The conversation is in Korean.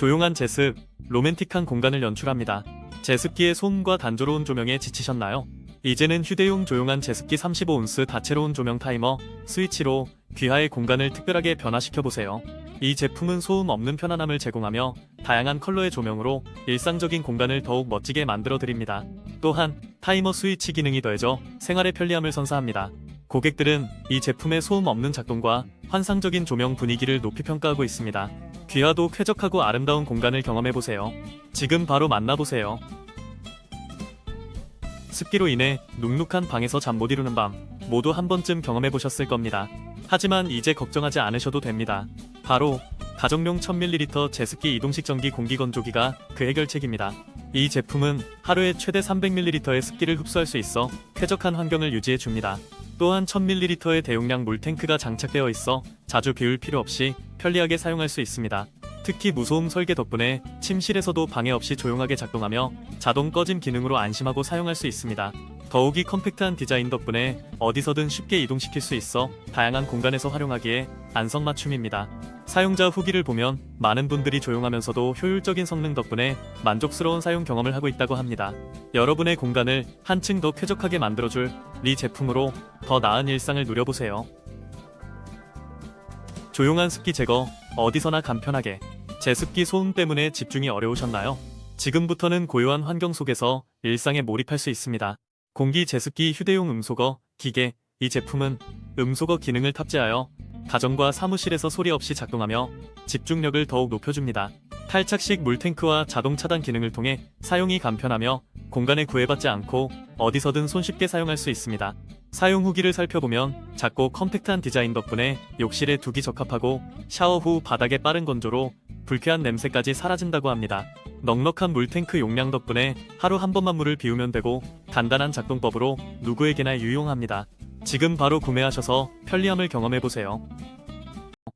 조용한 제습, 로맨틱한 공간을 연출합니다. 제습기의 소음과 단조로운 조명에 지치셨나요? 이제는 휴대용 조용한 제습기 35온스 다채로운 조명 타이머, 스위치로 귀하의 공간을 특별하게 변화시켜보세요. 이 제품은 소음 없는 편안함을 제공하며 다양한 컬러의 조명으로 일상적인 공간을 더욱 멋지게 만들어 드립니다. 또한 타이머 스위치 기능이 더해져 생활의 편리함을 선사합니다. 고객들은 이 제품의 소음 없는 작동과 환상적인 조명 분위기를 높이 평가하고 있습니다. 귀하도 쾌적하고 아름다운 공간을 경험해보세요. 지금 바로 만나보세요. 습기로 인해 눅눅한 방에서 잠 못 이루는 밤 모두 한 번쯤 경험해보셨을 겁니다. 하지만 이제 걱정하지 않으셔도 됩니다. 바로 가정용 1000ml 제습기 이동식 전기 공기 건조기가 그 해결책입니다. 이 제품은 하루에 최대 300ml의 습기를 흡수할 수 있어 쾌적한 환경을 유지해 줍니다. 또한 1000ml의 대용량 물탱크가 장착되어 있어 자주 비울 필요 없이 편리하게 사용할 수 있습니다. 특히 무소음 설계 덕분에 침실에서도 방해 없이 조용하게 작동하며 자동 꺼짐 기능으로 안심하고 사용할 수 있습니다. 더욱이 컴팩트한 디자인 덕분에 어디서든 쉽게 이동시킬 수 있어 다양한 공간에서 활용하기에 안성맞춤입니다. 사용자 후기를 보면 많은 분들이 조용하면서도 효율적인 성능 덕분에 만족스러운 사용 경험을 하고 있다고 합니다. 여러분의 공간을 한층 더 쾌적하게 만들어줄 리 제품으로 더 나은 일상을 누려보세요. 조용한 습기 제거, 어디서나 간편하게. 제습기 소음 때문에 집중이 어려우셨나요? 지금부터는 고요한 환경 속에서 일상에 몰입할 수 있습니다. 공기 제습기 휴대용 음소거, 기계, 이 제품은 음소거 기능을 탑재하여 가정과 사무실에서 소리 없이 작동하며 집중력을 더욱 높여줍니다. 탈착식 물탱크와 자동 차단 기능을 통해 사용이 간편하며 공간에 구애받지 않고 어디서든 손쉽게 사용할 수 있습니다. 사용 후기를 살펴보면 작고 컴팩트한 디자인 덕분에 욕실에 두기 적합하고 샤워 후 바닥에 빠른 건조로 불쾌한 냄새까지 사라진다고 합니다. 넉넉한 물탱크 용량 덕분에 하루 한 번만 물을 비우면 되고 간단한 작동법으로 누구에게나 유용합니다. 지금 바로 구매하셔서 편리함을 경험해보세요.